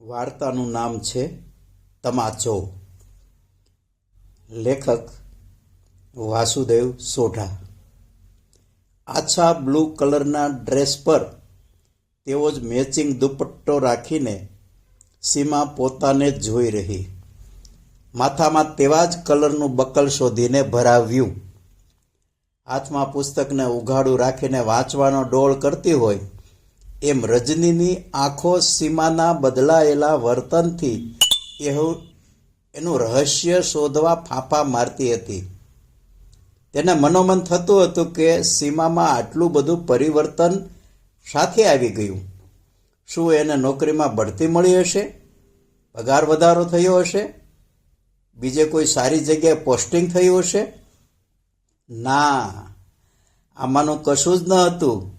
વાર્તાનું નામ છે તમાચો. લેખક વાસુદેવ સોઢા. આછા બ્લુ કલરના ડ્રેસ પર તેઓ જ મેચિંગ દુપટ્ટો રાખીને સીમા પોતાને જોઈ રહી. માથામાં તેવા જ કલરનું બકલ શોધીને ભરાવ્યું. હાથમાં પુસ્તકને ઉઘાડું રાખીને વાંચવાનો ડોળ કરતી હોય એમ રજનીની આંખો સીમાના બદલાયેલા વર્તનથી એનું રહસ્ય શોધવા ફાંફા મારતી હતી. તેને મનોમન થતું હતું કે સીમામાં આટલું બધું પરિવર્તન સાથે આવી ગયું. શું એને નોકરીમાં બઢતી મળી હશે? પગાર વધારો થયો હશે? બીજે કોઈ સારી જગ્યાએ પોસ્ટિંગ થયું હશે? ના, આમાંનું કશું જ ન હતું.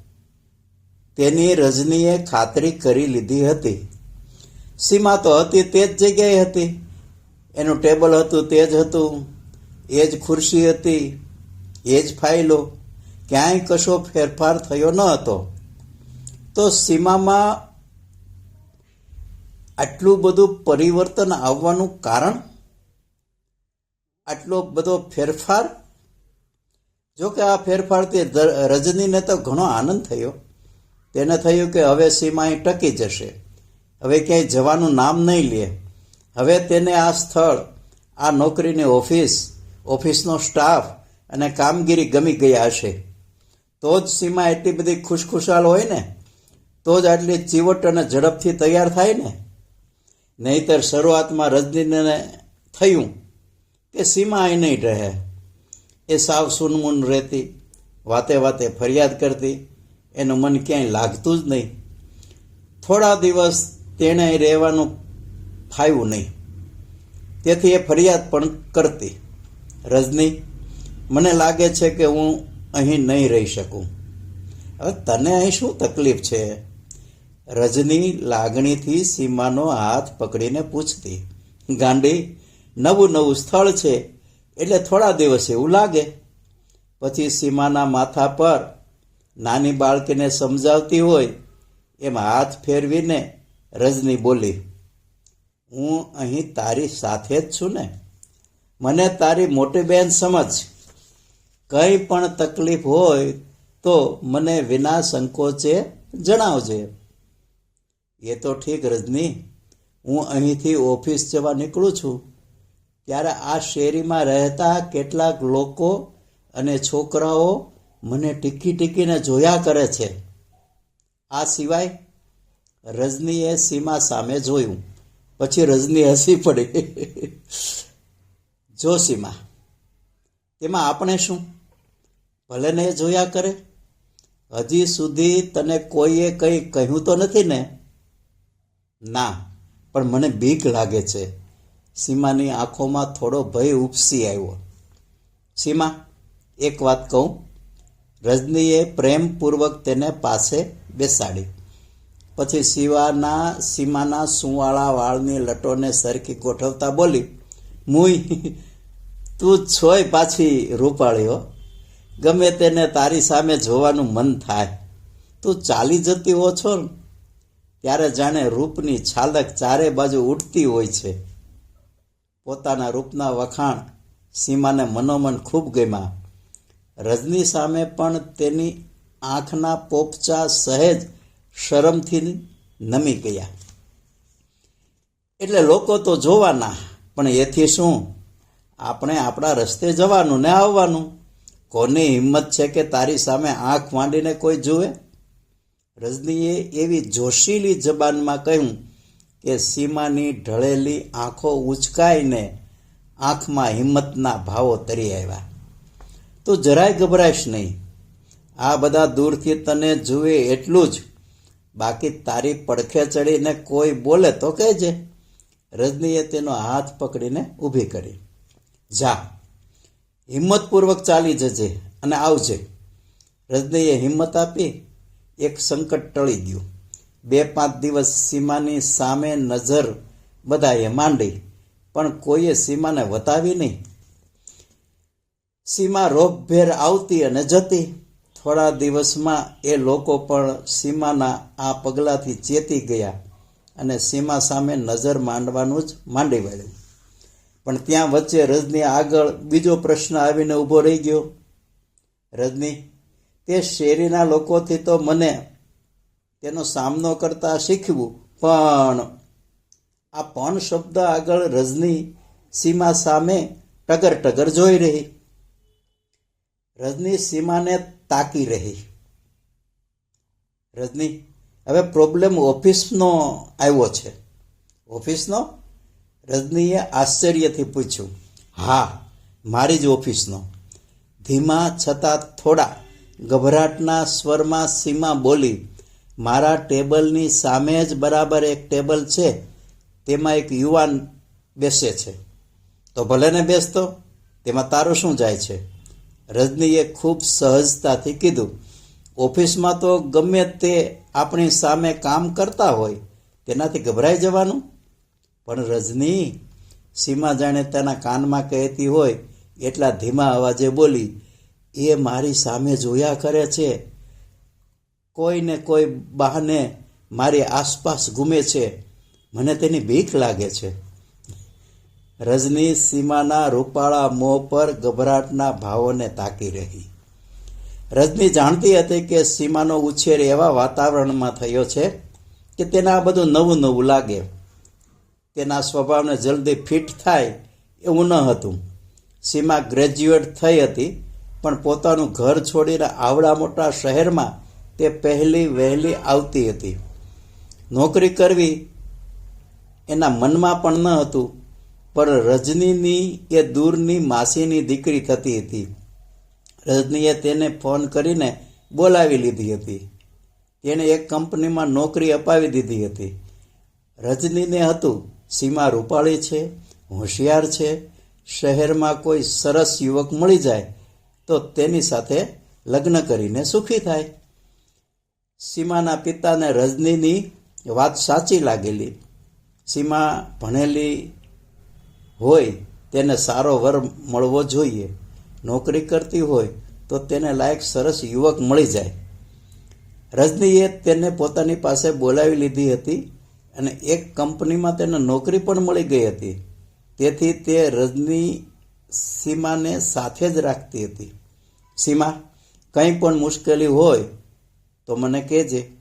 તેની રજનીએ ખાતરી કરી લીધી હતી. સીમા તો હતી તે જ જગ્યાએ હતી. એનું ટેબલ હતું તે જ હતું. એ જ ખુરશી હતી. એ જ ફાઇલો. ક્યાંય કશો ફેરફાર થયો ન હતો. તો સીમામાં આટલું બધું પરિવર્તન આવવાનું કારણ? આટલો બધો ફેરફાર? જો કે આ ફેરફારથી રજનીને તો ઘણો આનંદ થયો. તેને થયું કે હવે સીમા અહીં ટકી જશે. હવે ક્યાંય જવાનું નામ નહીં લે. હવે તેને આ સ્થળ, આ નોકરીની ઓફિસ, ઓફિસનો સ્ટાફ અને કામગીરી ગમી ગયા હશે. તો જ સીમા એટલી બધી ખુશખુશાલ હોય ને? તો જ આટલી ચીવટ અને ઝડપથી તૈયાર થાય ને? નહીતર શરૂઆતમાં રજનીને થયું કે સીમા અહીં નહીં રહે. એ સાવ સુનમુન રહેતી, વાતે વાતે ફરિયાદ કરતી એનું મન ક્યાંય લાગતું જ નહીં. થોડા દિવસ તેણે રહેવાનું ફાવ્યું નહીં. તેથી એ ફરિયાદ પણ કરતી. રજની, મને લાગે છે કે હું અહીં નહીં રહી શકું. હવે તને અહીં શું તકલીફ છે? રજની લાગણીથી સીમાનો હાથ પકડીને પૂછતી. ગાંડી, નવું નવું સ્થળ છે, એટલે થોડા દિવસ એવું લાગે. પછી સીમાના માથા પર નાની બાળકીને સમજાવતી હોય એમ હાથ ફેરવીને રજની બોલી, હું અહીં તારી સાથે જ છું ને. મને તારી મોટી બહેન સમજ. કંઈ પણ તકલીફ હોય તો મને વિના સંકોચે જણાવજે. એ તો ઠીક, રજની. હું અહીંથી ઓફિસ જવા નીકળું છું. ત્યારે આ શેરીમાં રહેતા કેટલાક લોકો અને છોકરાઓ મને ટીકી ટીકીને જોયા કરે છે. આ સિવાય રજનીએ સીમા સામે જોયું. પછી રજની હસી પડી. જો સીમા, તેમાં આપણે શું? ભલે ને જોયા કરે, હજી સુધી તને કોઈએ કંઈ કહ્યું તો નથી ને? ના, પણ મને બીક લાગે છે. સીમાની આંખોમાં થોડો ભય ઉપસી આવ્યો. સીમા, એક વાત કહું. રજનીએ પ્રેમપૂર્વક તેને પાસે બેસાડી. પછી શિવાના સીમાના સુંવાળા વાળની લટોને સરખી ગોઠવતા બોલી, મુઈ, તું છોય પાછી રૂપાળ્યો ગમે તેને તારી સામે જોવાનું મન થાય. તું ચાલી જતી હો છો ને ત્યારે જાણે રૂપની છાલક ચારે બાજુ ઉડતી હોય છે. પોતાના રૂપના વખાણ સીમાને મનોમન ખૂબ ગમ્યા. રજની સામે પણ તેની આંખના પોપચા સહેજ શરમથી નમી ગયા. એટલે લોકો તો જોવાના, પણ એથી શું? આપણે આપણા રસ્તે જવાનું ને આવવાનું. કોની હિંમત છે કે તારી સામે આંખ માંડીને કોઈ જુએ? રજનીએ એવી જોશીલી જબાનમાં કહ્યું કે સીમાની ઢળેલી આંખો ઉચકાઈને આંખમાં હિંમતના ભાવો તરી આવ્યા. તું જરાય ગભરાઈશ નહીં. આ બધા દૂરથી તને જુએ એટલું જ. બાકી તારી પડખે ચડીને કોઈ બોલે તો કહેજે. રજનીએ તેનો હાથ પકડીને ઊભી કરી. જા. હિંમતપૂર્વક ચાલી જજે અને આવજે. રજનીએ હિંમત આપી. એક સંકટ ટળી ગયું. બે પાંચ દિવસ સીમાની સામે નજર બધાએ માંડી. પણ કોઈએ સીમાને વતાવી નહીં. સીમા રોપભેર આવતી અને જતી. થોડા દિવસમાં એ લોકો પણ સીમાના આ પગલાંથી ચેતી ગયા અને સીમા સામે નજર માંડવાનું જ માંડી વળ્યું. પણ ત્યાં વચ્ચે રજની આગળ બીજો પ્રશ્ન આવીને ઊભો રહી ગયો. રજની, તે શેરીના લોકોથી તો મને તેનો સામનો કરતા શીખવું, પણ આ પણ શબ્દ આગળ રજની સીમા સામે ટગર ટગર જોઈ રહી. રજની સીમાને તાકી રહી. રજની, હવે પ્રોબ્લેમ ઓફિસનો આવ્યો છે. ઓફિસનો? રજનીએ આશ્ચર્યથી પૂછ્યું, હા, મારી જ ઓફિસનો. ધીમા છતાં થોડા ગભરાટના સ્વરમાં સીમા બોલી, મારા ટેબલની સામે જ બરાબર એક ટેબલ છે, તેમાં એક યુવાન બેસે છે. તો ભલે ને બેસતો, તેમાં તારું શું જાય છે? રજનીએ ખૂબ સહજતાથી કીધું, ઓફિસમાં તો ગમે તે આપણી સામે કામ કરતા હોય, તેનાથી ગભરાઈ જવાનું. પણ રજની સીમા જાણે તેના કાનમાં કહેતી હોય, એટલા ધીમા અવાજે બોલી, એ મારી સામે જોયા કરે છે. કોઈને કોઈ બહાને મારી આસપાસ ઘૂમે છે. મને તેની બીક લાગે છે. રજની સીમાના રૂપાળા મોં પર ગભરાટના ભાવોને તાકી રહી. રજની જાણતી હતી કે સીમાનો ઉછેર એવા વાતાવરણમાં થયો છે કે તેને આ બધું નવું નવું લાગે. તેના સ્વભાવને જલ્દી ફિટ થાય એવું ન હતું. સીમા ગ્રેજ્યુએટ થઈ હતી, પણ પોતાનું ઘર છોડીને આવડા મોટા શહેરમાં તે પહેલી વહેલી આવતી હતી. નોકરી કરવી એના મનમાં પણ ન હતું. પણ રજનીની એ દૂરની માસીની દીકરી થતી હતી. રજનીએ તેને ફોન કરીને બોલાવી લીધી હતી. તેણે એક કંપનીમાં નોકરી અપાવી દીધી હતી. રજનીને હતું, સીમા રૂપાળી છે, હોશિયાર છે, શહેરમાં કોઈ સરસ યુવક મળી જાય તો તેની સાથે લગ્ન કરીને સુખી થાય. સીમાના પિતાને રજનીની વાત સાચી લાગેલી. સીમા ભણેલી હોય, તેને સારો વર મળવો જોઈએ. નોકરી કરતી હોય, તો તેને લાયક સરસ યુવક મળી જાય. રજનીએ તેને પોતાની પાસે બોલાવી લીધી હતી અને એક કંપનીમાં તેને નોકરી પણ મળી ગઈ હતી. તેથી તે રજની સીમાને સાથે જ રાખતી હતી. સીમા, કંઈ પણ મુશ્કેલી હોય, તો મને કહેજે.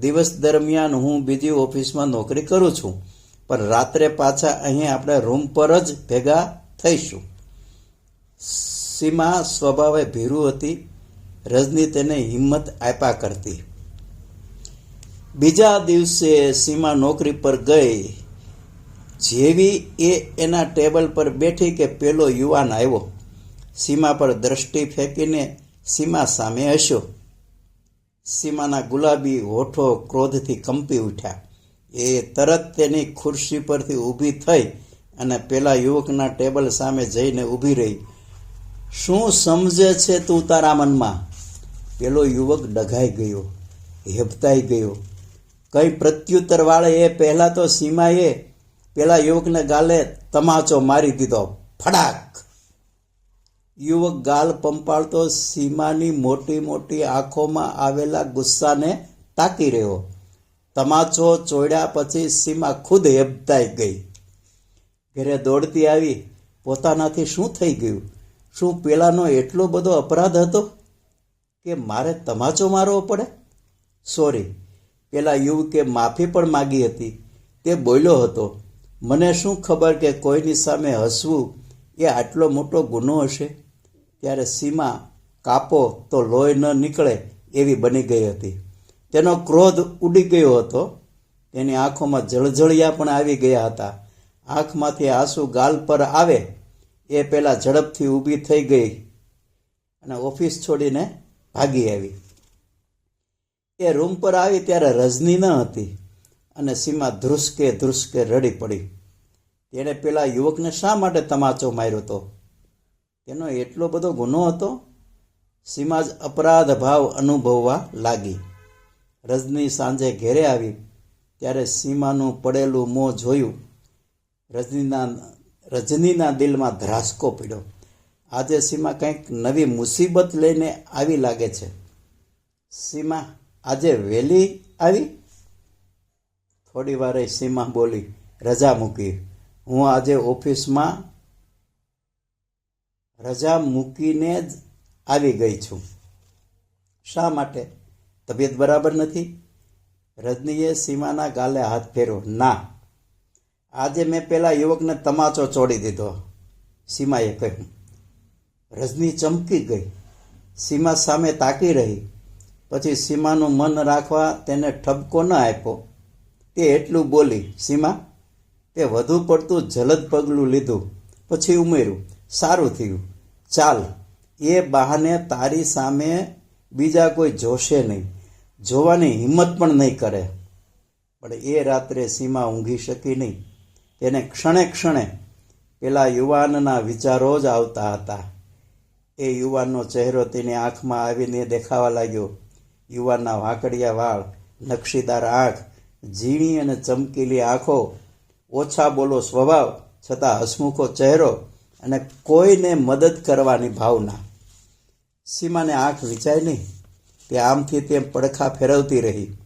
દિવસ દરમિયાન હું બીજી ઓફિસમાં નોકરી કરું છું. પણ રાત્રે પાછા અહીં આપણે રૂમ પર જ ભેગા થઈશું. સીમા સ્વભાવે ભીરુ હતી. રજની તેને હિંમત આપ્યા કરતી. બીજા દિવસે સીમા નોકરી પર ગઈ. જેવી એ એના ટેબલ પર બેઠી કે પેલો યુવાન આવ્યો. સીમા પર દ્રષ્ટિ ફેંકીને સીમા સામે હસ્યો. સીમાના ગુલાબી હોઠો ક્રોધથી કંપી ઉઠ્યા. એ તરત તેની ખુરશી પરથી ઊભી થઈ અને પેલા યુવકના ટેબલ સામે જઈને ઊભી રહી. શું સમજે છે તું તારા મનમાં? પેલો યુવક ડઘાઈ ગયો, હેબતાઈ ગયો. કંઈ પ્રત્યુત્તર વાળે એ પહેલાં તો સીમાએ પેલા યુવકને ગાલે તમાચો મારી દીધો. ફડાક. યુવક ગાલ પંપાળતો સીમાની મોટી મોટી આંખોમાં આવેલા ગુસ્સાને તાકી રહ્યો. તમાચો ચોડ્યા પછી સીમા ખુદ હેબતાઈ ગઈ. ઘરે દોડતી આવી, પોતાનાથી શું થઈ ગયું? શું પેલાનો એટલો બધો અપરાધ હતો કે મારે તમાચો મારવો પડે? સોરી પેલા યુવકે માફી પણ માગી હતી. તે બોલ્યો હતો, મને શું ખબર કે કોઈની સામે હસવું એ આટલો મોટો ગુનો હશે? ત્યારે સીમા કાપો તો લોહી ન નીકળે એવી બની ગઈ હતી. તેનો ક્રોધ ઉડી ગયો હતો. તેની આંખોમાં જળજળિયા પણ આવી ગયા હતા. આંખમાંથી આંસુ ગાલ પર આવે એ પહેલાં ઝડપથી ઊભી થઈ ગઈ અને ઓફિસ છોડીને ભાગી આવી. એ રૂમ પર આવી ત્યારે રજની ન હતી અને સીમા ધ્રુસકે ધ્રુસકે રડી પડી. તેણે પેલા યુવકને શા માટે તમાચો માર્યો હતો તેનો એટલો બધો ગુનો હતો, સીમા જ અપરાધ ભાવ અનુભવવા લાગી. રજની સાંજે ઘેરે આવી, ત્યારે સીમાનું પડેલું મોં જોયું. રજનીના રજનીના દિલમાં ધ્રાસકો પડ્યો. આજે સીમા કંઈક નવી મુસીબત લઈને આવી લાગે છે. સીમા, આજે વહેલી આવી? થોડી વારે સીમા બોલી, રજા મૂકી. હું આજે ઓફિસમાં રજા મૂકીને જ આવી ગઈ છું. શા માટે? તબિયત બરાબર નથી? રજનીએ સીમાના ગાલે હાથ ફેર્યો ના. આજે મેં પેલા યુવકને તમાચો ચોડી દીધો. સીમાએ કહ્યું. રજની ચમકી ગઈ. સીમા સામે તાકી રહી. પછી સીમાનું મન રાખવા તેને ઠપકો ન આપ્યો. તે એટલું બોલી, સીમા, તે વધુ પડતું જલદ પગલું લીધું. પછી ઉમેર્યું, સારું થયું. ચાલ. એ બહાને તારી સામે બીજા કોઈ જોશે નહીં. જોવાની હિંમત પણ નહીં કરે. પણ એ રાત્રે સીમા ઊંઘી શકી નહીં. તેને ક્ષણે ક્ષણે પેલા યુવાનના વિચારો જ આવતા હતા. એ યુવાનનો ચહેરો તેની આંખમાં આવીને દેખાવા લાગ્યો. યુવાનના વાંકડિયા વાળ, નકશીદાર આંખ, ઝીણી અને ચમકીલી આંખો, ઓછા બોલો સ્વભાવ છતાં હસમુખો ચહેરો અને કોઈને મદદ કરવાની ભાવના. સીમાને આંખ વિચાય નહીં. તે આમથી તેમ પડખા ફેરવતી રહી.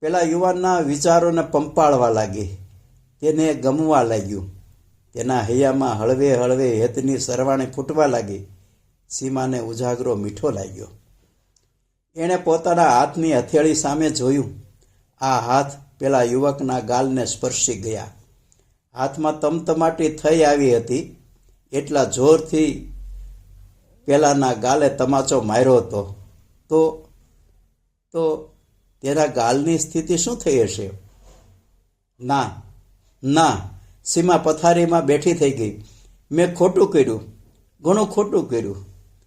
પેલા યુવાનના વિચારોને પંપાળવા લાગી. તેને ગમવા લાગ્યું. તેના હૈયામાં હળવે હળવે હેતની સરવાણી ફૂટવા લાગી. સીમાને ઉજાગરો મીઠો લાગ્યો. એણે પોતાના હાથની હથેળી સામે જોયું. આ હાથ પેલા યુવકના ગાલને સ્પર્શી ગયા. હાથમાં તમતમાટી થઈ આવી હતી. એટલા જોરથી પેલાના ગાલે તમાચો માર્યો હતો. તો તો તેના ગાલની સ્થિતિ શું થઈ હશે? ના ના, સીમા પથારીમાં બેઠી થઈ ગઈ. મેં ખોટું કર્યું, ઘણું ખોટું કર્યું.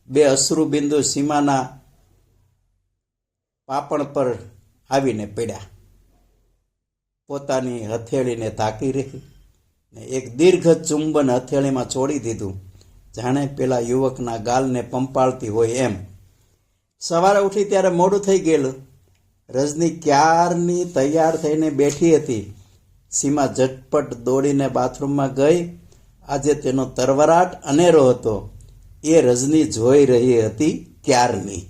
બે અશ્રુ બિંદુ સીમાના પાપણ પર આવીને પડ્યા. પોતાની હથેળીને તાકી રહી ને એક દીર્ઘ ચુંબન હથેળીમાં છોડી દીધું. જાણે પેલા યુવકના ગાલને પંપાળતી હોય એમ. સવારે ઉઠી ત્યારે મોડું થઈ ગયેલું. રજની ક્યારની તૈયાર થઈને બેઠી હતી? સીમા ઝટપટ દોડીને બાથરૂમમાં ગઈ. આજે તેનો તરવરાટ અનેરો હતો. એ રજની જોઈ રહી હતી ક્યારની?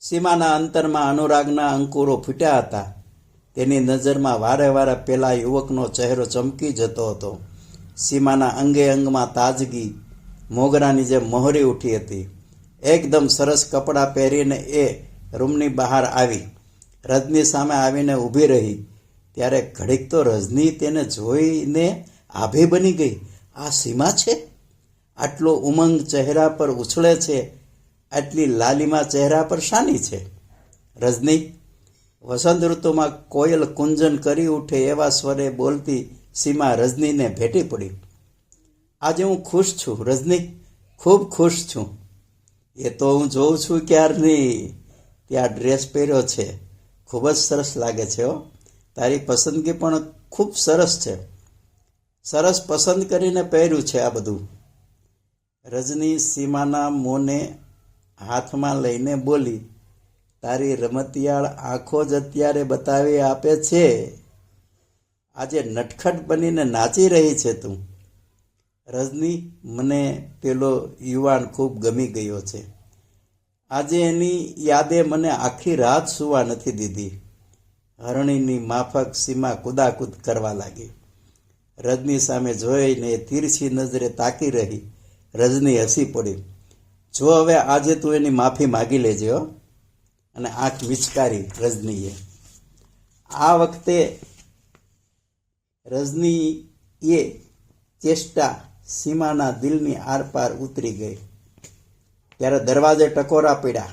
સીમાના અંતરમાં અનુરાગના અંકુરો ફૂટ્યા હતા. તેની નજરમાં વારે વારે પેલા યુવકનો ચહેરો ચમકી જતો હતો. સીમાના અંગે અંગમાં તાજગી, મોગરાની જેમ મોહરી ઉઠી હતી. એકદમ સરસ કપડાં પહેરીને એ રૂમની બહાર આવી. રજની સામે આવીને ઊભી રહી. ત્યારે ઘડીક તો રજની તેને જોઈને આભી બની ગઈ. આ સીમા છે? આટલો ઉમંગ ચહેરા પર ઉછળે છે. આટલી લાલીમા ચહેરા પર શાની છે? રજની, વસંત ઋતુમાં કોયલ કુંજન કરી ઉઠે એવા સ્વરે બોલતી સીમા રજનીને ભેટી પડી. આજે હું ખુશ છું રજની. ખૂબ ખુશ છું. એ તો હું જોઉં છું ક્યારની? ત્યાં ડ્રેસ પહેર્યો છે. ખૂબ જ સરસ લાગે છે, હો. તારી પસંદગી પણ ખૂબ સરસ છે. સરસ પસંદ કરીને પહેર્યું છે આ બધું. રજની સીમાના મોને હાથમાં લઈને બોલી, તારી રમતિયાળ આંખો જ અત્યારે બતાવી આપે છે. આજે નટખટ બનીને નાચી રહી છે તું. રજની, મને પેલો યુવાન ખૂબ ગમી ગયો છે. આજે એની યાદે મને આખી રાત સુવા નથી દીધી. હરણીની માફક સીમા કુદાકૂદ કરવા લાગી. રજની સામે જોઈને તીરછી નજરે તાકી રહી. રજની હસી પડી. જો હવે આજે તું એની માફી માગી લેજે હો. અને આંખ વિચકારી રજનીએ. આ વખતે રજનીએ ચેષ્ટા સીમાના દિલની આરપાર ઉતરી ગઈ. ત્યારે દરવાજે ટકોરા પીડ્યા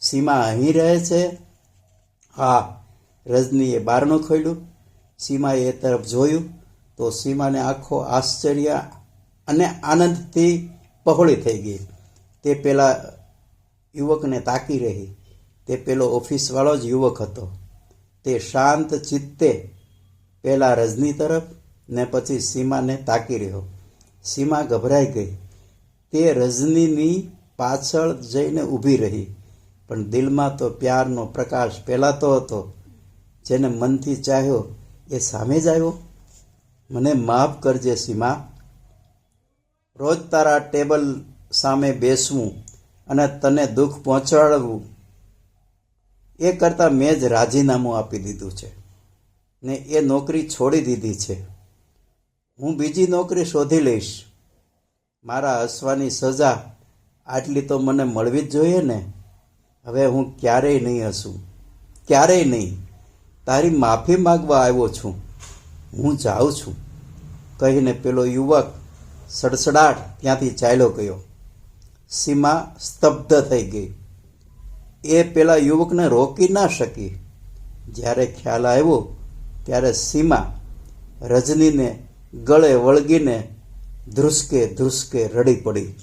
સીમા અહીં રહે છે? હા, રજનીએ બારણું ખોલ્યું સીમાએ એ તરફ જોયું તો સીમાને આખો આશ્ચર્ય અને આનંદથી પહોળી થઈ ગઈ. તે પેલા યુવકને તાકી રહી. તે પેલો ઓફિસવાળો જ યુવક હતો. તે શાંત ચિત્તે પહેલા રજની તરફ ને પછી સીમાને તાકી રહ્યો. સીમા ગભરાઈ ગઈ. તે રજનીની પાછળ જઈને ઊભી રહી. પણ દિલમાં તો પ્યારનો પ્રકાશ ફેલાતો હતો. જેને મનથી ચાહ્યો, એ સામે જ આવ્યો? મને માફ કરજે સીમા. રોજ તારા ટેબલ સામે બેસવું અને તને દુઃખ પહોંચાડવું, એ કરતાં મેં જ રાજીનામું આપી દીધું છે. ને એ નોકરી છોડી દીધી છે. હું બીજી નોકરી શોધી લઈશ. મારા હસવાની સજા આટલી તો મને મળવી જ જોઈએ ને. હવે હું ક્યારેય નહીં હસું. ક્યારેય નહીં. તારી માફી માગવા આવ્યો છું. હું જાઉં છું. કહીને પેલો યુવક સડસડાટ ત્યાંથી ચાલ્યો ગયો. સીમા સ્તબ્ધ થઈ ગઈ. એ પેલા યુવકને રોકી ના શકી. જ્યારે ખ્યાલ આવ્યો, ત્યારે સીમા રજનીને ગળે વળગીને ધ્રુસકે ધ્રુસકે રડી પડી.